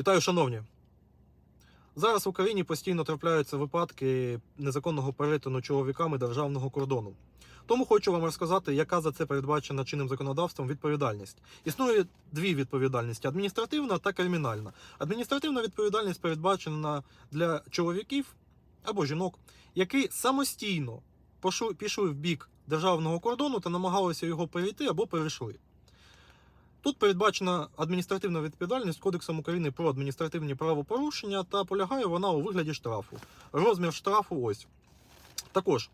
Вітаю, шановні! Зараз в Україні постійно трапляються випадки незаконного перетину чоловіками державного кордону. Тому хочу вам розказати, яка за це передбачена чинним законодавством відповідальність. Існує дві відповідальності: адміністративна та кримінальна. Адміністративна відповідальність передбачена для чоловіків або жінок, які самостійно пішли в бік державного кордону та намагалися його перейти або перейшли. Тут передбачена адміністративна відповідальність Кодексом України про адміністративні правопорушення та полягає вона у вигляді штрафу. Розмір штрафу ось. Також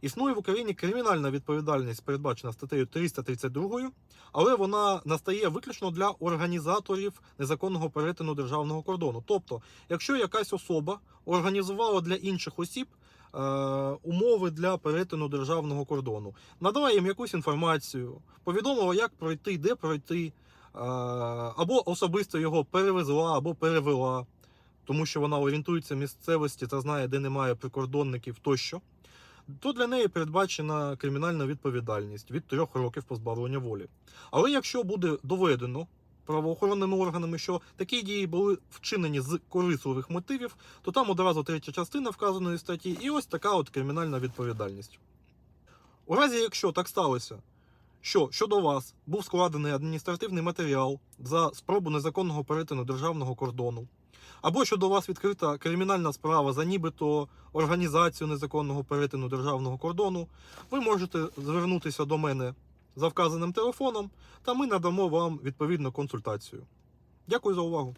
існує в Україні кримінальна відповідальність, передбачена статтею 332, але вона настає виключно для організаторів незаконного перетину державного кордону. Тобто, якщо якась особа організувала для інших осіб е, умови для перетину державного кордону, надала їм якусь інформацію, повідомила, як пройти, де пройти, е, або особисто його перевезла, або перевела, тому що вона орієнтується в місцевості та знає, де немає прикордонників тощо, то для неї передбачена кримінальна відповідальність від трьох років позбавлення волі. Але якщо буде доведено правоохоронними органами, що такі дії були вчинені з корисливих мотивів, то там одразу третя частина вказаної статті, і ось така от кримінальна відповідальність. У разі, якщо так сталося, що щодо вас був складений адміністративний матеріал за спробу незаконного перетину державного кордону, або щодо вас відкрита кримінальна справа за нібито організацію незаконного перетину державного кордону, ви можете звернутися до мене за вказаним телефоном, та ми надамо вам відповідну консультацію. Дякую за увагу.